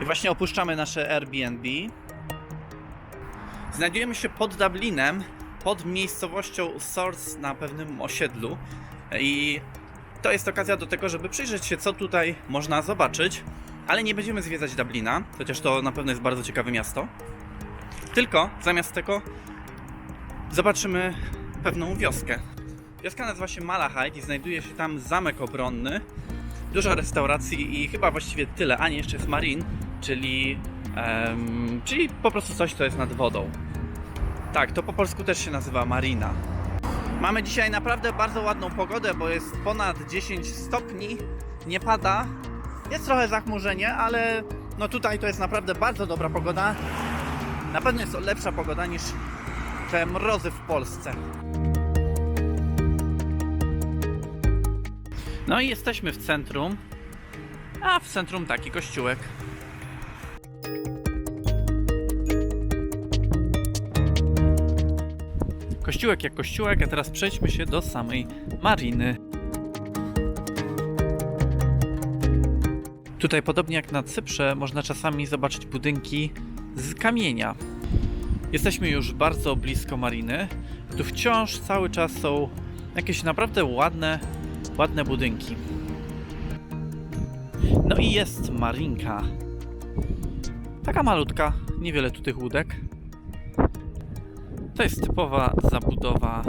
I właśnie opuszczamy nasze Airbnb. Znajdujemy się pod Dublinem, pod miejscowością Source na pewnym osiedlu. I to jest okazja do tego, żeby przyjrzeć się, co tutaj można zobaczyć. Ale nie będziemy zwiedzać Dublina, chociaż to na pewno jest bardzo ciekawe miasto. Tylko zamiast tego zobaczymy pewną wioskę. Wioska nazywa się Malahide i znajduje się tam zamek obronny, dużo restauracji i chyba właściwie tyle, a nie jeszcze jest marin, czyli, em, czyli po prostu coś, co jest nad wodą. Tak, to po polsku też się nazywa marina. Mamy dzisiaj naprawdę bardzo ładną pogodę, bo jest ponad 10 stopni, nie pada, jest trochę zachmurzenie, ale no tutaj to jest naprawdę bardzo dobra pogoda. Na pewno jest lepsza pogoda niż te mrozy w Polsce. No i jesteśmy w centrum, a w centrum taki kościółek. Kościółek jak kościółek, a teraz przejdźmy się do samej mariny. Tutaj, podobnie jak na Cyprze, można czasami zobaczyć budynki z kamienia. Jesteśmy już bardzo blisko mariny. Tu wciąż cały czas są jakieś naprawdę ładne, ładne budynki. No i jest marinka. Taka malutka, niewiele tu tych łódek. To jest typowa zabudowa.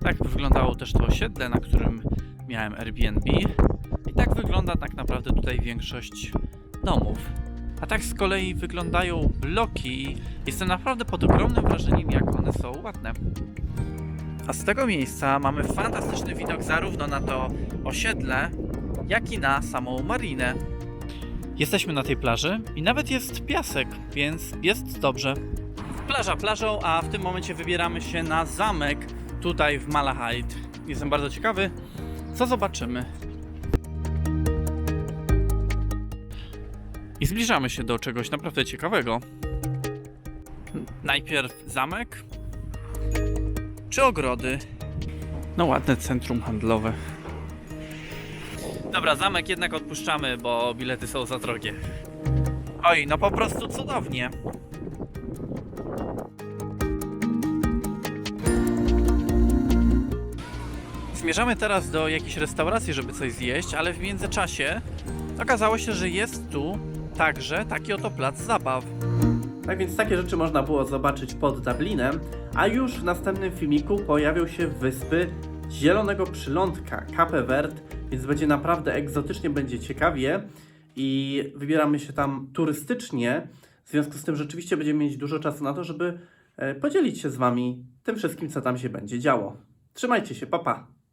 Tak wyglądało też to osiedle, na którym miałem Airbnb. I tak wygląda tak naprawdę tutaj większość domów. A tak z kolei wyglądają bloki. Jestem naprawdę pod ogromnym wrażeniem, jak one są ładne. A z tego miejsca mamy fantastyczny widok zarówno na to osiedle, jak i na samą marinę. Jesteśmy na tej plaży i nawet jest piasek, więc jest dobrze. Plaża plażą, a w tym momencie wybieramy się na zamek tutaj w Malahide. Jestem bardzo ciekawy, co zobaczymy. I zbliżamy się do czegoś naprawdę ciekawego. Najpierw zamek, czy ogrody? No ładne centrum handlowe. Dobra, zamek jednak odpuszczamy, bo bilety są za drogie. Oj, no po prostu cudownie. Zmierzamy teraz do jakiejś restauracji, żeby coś zjeść, ale w międzyczasie okazało się, że jest tu także taki oto plac zabaw. Tak więc takie rzeczy można było zobaczyć pod Dublinem, a już w następnym filmiku pojawią się wyspy Zielonego Przylądka, Cape Verde, więc będzie naprawdę egzotycznie, będzie ciekawie i wybieramy się tam turystycznie, w związku z tym rzeczywiście będziemy mieć dużo czasu na to, żeby e, podzielić się z Wami tym wszystkim, co tam się będzie działo. Trzymajcie się, papa! Pa.